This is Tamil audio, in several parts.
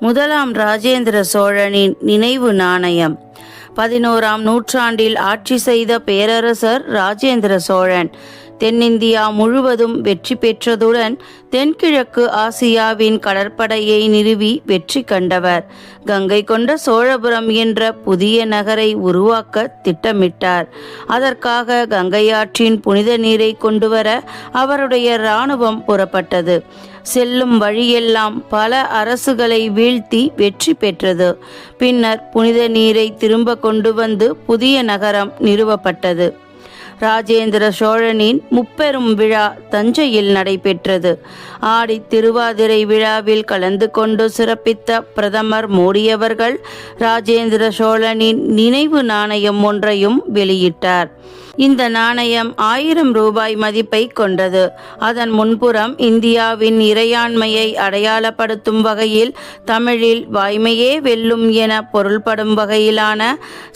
முதலாம் ராஜேந்திர சோழனின் நினைவு நாணயம். பதினோராம் நூற்றாண்டில் ஆட்சி செய்த பேரரசர் ராஜேந்திர சோழன். தென்னிந்தியா முழுவதும் வெற்றி பெற்றதுடன் தென்கிழக்கு ஆசியாவின் கடற்படையை நிறுவி வெற்றி கண்டவர். கங்கை கொண்ட சோழபுரம் என்ற புதிய நகரை உருவாக்க திட்டமிட்டார். அதற்காக கங்கையாற்றின் புனித நீரை கொண்டுவர அவருடைய இராணுவம் புறப்பட்டது. செல்லும் வழியெல்லாம் பல அரசுகளை வீழ்த்தி வெற்றி பெற்றது. பின்னர் புனித நீரை திரும்ப கொண்டு வந்து புதிய நகரம் நிறுவப்பட்டது. ராஜேந்திர சோழனின் முப்பெரும் விழா தஞ்சையில் நடைபெற்றது. ஆடி திருவாதிரை விழாவில் கலந்து கொண்டு சிறப்பித்த பிரதமர் மோடியவர்கள் ராஜேந்திர சோழனின் நினைவு நாணயம் ஒன்றையும் வெளியிட்டார். இந்த நாணயம் ஆயிரம் ரூபாய் மதிப்பை கொண்டது. அதன் முன்புறம் இந்தியாவின் இறையாண்மையை அடையாளப்படுத்தும் வகையில் தமிழில் வாய்மையே வெல்லும் என பொருள்படும் வகையிலான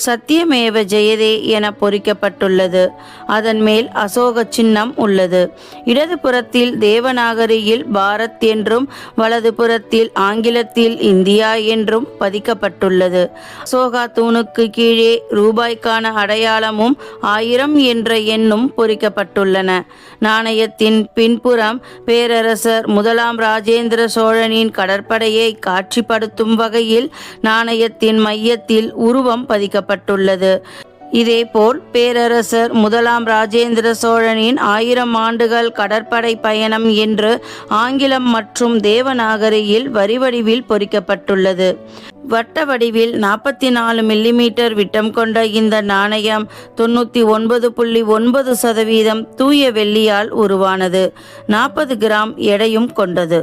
சத்தியமேவ ஜெயதே என பொறிக்கப்பட்டுள்ளது. அதன் மேல் அசோக சின்னம் உள்ளது. இடதுபுறத்தில் தேவநாகரியில் பாரத் என்றும் வலதுபுறத்தில் ஆங்கிலத்தில் இந்தியா என்றும் பதிக்கப்பட்டுள்ளது. அசோகா தூணுக்கு கீழே ரூபாய்க்கான அடையாளமும் ஆயிரம் என்ற எண்ணும் பொறிக்கப்பட்டுள்ளன. நாணயத்தின் பின்புறம் பேரரசர் முதலாம் ராஜேந்திர சோழனின் கடற்படையை காட்சிப்படுத்தும் வகையில் நாணயத்தின் மையத்தில் உருவம் பதிக்கப்பட்டுள்ளது. இதேபோல் பேரரசர் முதலாம் ராஜேந்திர சோழனின் ஆயிரம் ஆண்டுகள் கடற்படை பயணம் என்று ஆங்கிலம் மற்றும் தேவநாகரியில் வரிவடிவில் பொறிக்கப்பட்டுள்ளது. வட்ட வடிவில் நாற்பத்தி நாலு மில்லிமீட்டர் விட்டம் கொண்ட இந்த நாணயம் தொண்ணூற்றி ஒன்பது புள்ளி ஒன்பது சதவீதம் தூய வெள்ளியால் உருவானது. நாற்பது கிராம் எடையும் கொண்டது.